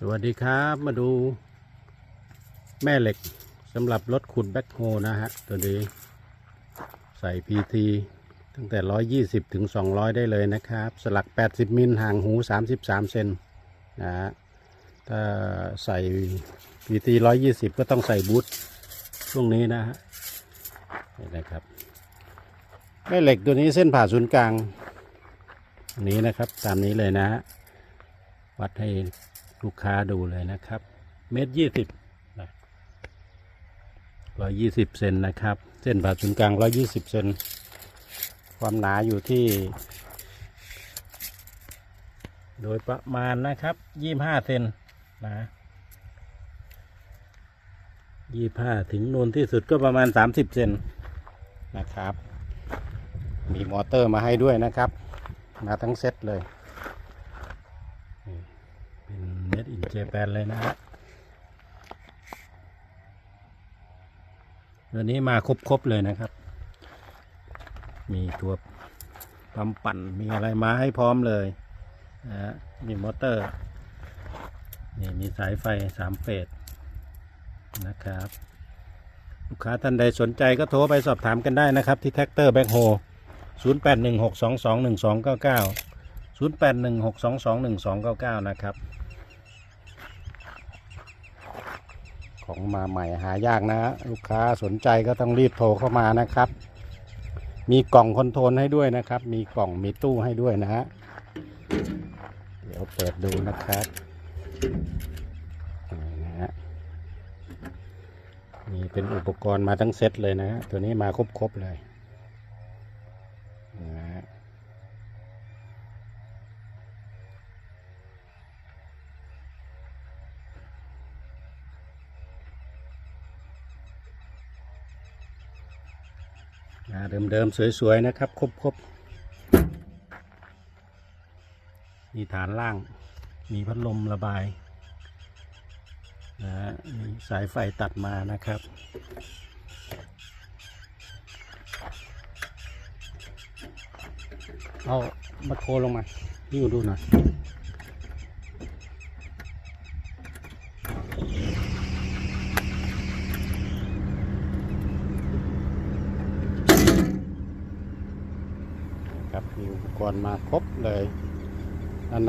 สวัสดีครับมาดูแม่เหล็กสำหรับรถขุดแบ็คโฮนะฮะ ตัวนี้ ใส่ PT ตั้งแต่ 120 ถึง 200 ได้เลยนะครับ สลัก 80 มิลห่างหู 33 เซนนะฮะ ถ้าใส่ PT 120 ก็ต้องใส่บูทช่วงนี้นะฮะนี่นะครับ แม่เหล็กตัวนี้เส้นผ่าศูนย์กลางอันนี้นะครับ ตามนี้เลยนะฮะวัดให้ ลูกค้าดูเลยนะครับ เมตรยี่สิบร้อยยี่สิบเซนนะครับ เส้นผ่าศูนย์กลางร้อยยี่สิบเซนความหนาอยู่ที่ โดยประมาณนะครับยี่ห้าเซนนะยี่ห้าถึงนูนที่สุดก็ประมาณสามสิบเซนนะครับ มีมอเตอร์มาให้ด้วยนะครับ มาทั้งเซตเลย เป็น เจแปนเลยนะฮะตัวนี้มาครบๆเลยนะครับ มีตัวปั๊มปั่นมีอะไรมาให้พร้อมเลยนะฮะมีมอเตอร์นี่มีสายไฟสามเฟสนะครับ ลูกค้าท่านใดสนใจก็โทรไปสอบถามกันได้นะครับ ที่แท็กเตอร์แบ็คโฮ0 8 1 6 2 2 1 2 9 9 0 8 1 6 2 2 1 2 9 9 นะครับ ของมาใหม่หายากนะฮะลูกค้าสนใจก็ต้องรีบโทรเข้ามานะครับ มีกล่องคอนโทรลให้ด้วยนะครับ มีกล่องมีตู้ให้ด้วยนะฮะเดี๋ยวเปิดดูนะครับนี่นะฮะมีเป็นอุปกรณ์มาทั้งเซตเลยนะฮะตัวนี้มาครบๆเลยาเดิมๆสวยๆนะครับ ครบๆมีฐานล่าง มีพัดลมระบายนะมีสายไฟตัดมานะครับ เอามาโคลงมานี่ดูหน่อย ครับ มีอุปกรณ์มาครบเลย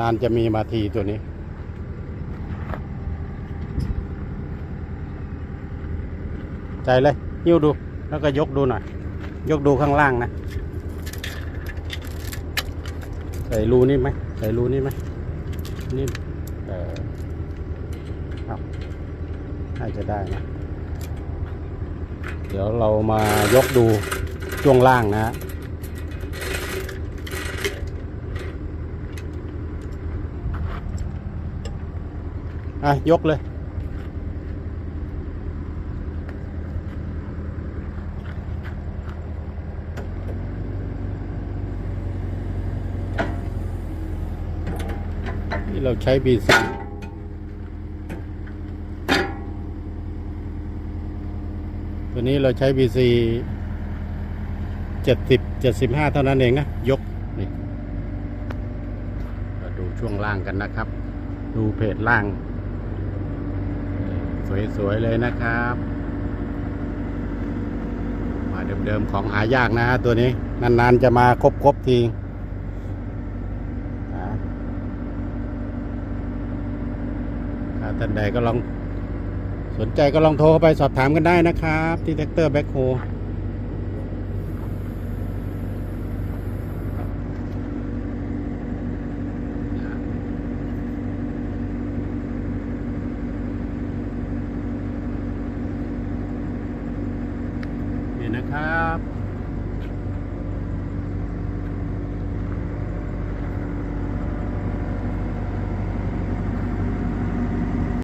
นานๆจะมีมาทีตัวนี้ ใจเลยยิ้วดู แล้วก็ยกดูหน่อย ยกดูข้างล่างนะ ใส่รูนี่ไหม ใส่รูนี่ไหมนี่เออครับน่าจะได้นะ เดี๋ยวเรามายกดูช่วงล่างนะ อะ ยกเลย นี่เราใช้บีซีตัวนี้เราใช้บีซีเจ็ดสิบเจ็ดสิบห้าเท่านั้นเองนะ ยกนี่มาดูช่วงล่างกันนะครับ ดูเพจล่าง สวยๆเลยนะครับมาเดิมๆของหายากนะฮะตัวนี้ นานๆจะมาครบๆทีถ้าท่านใดก็ลองสนใจก็ลองโทรเข้าไปสอบถามกันได้นะครับ ที่แท็กเตอร์แบ็คโฮ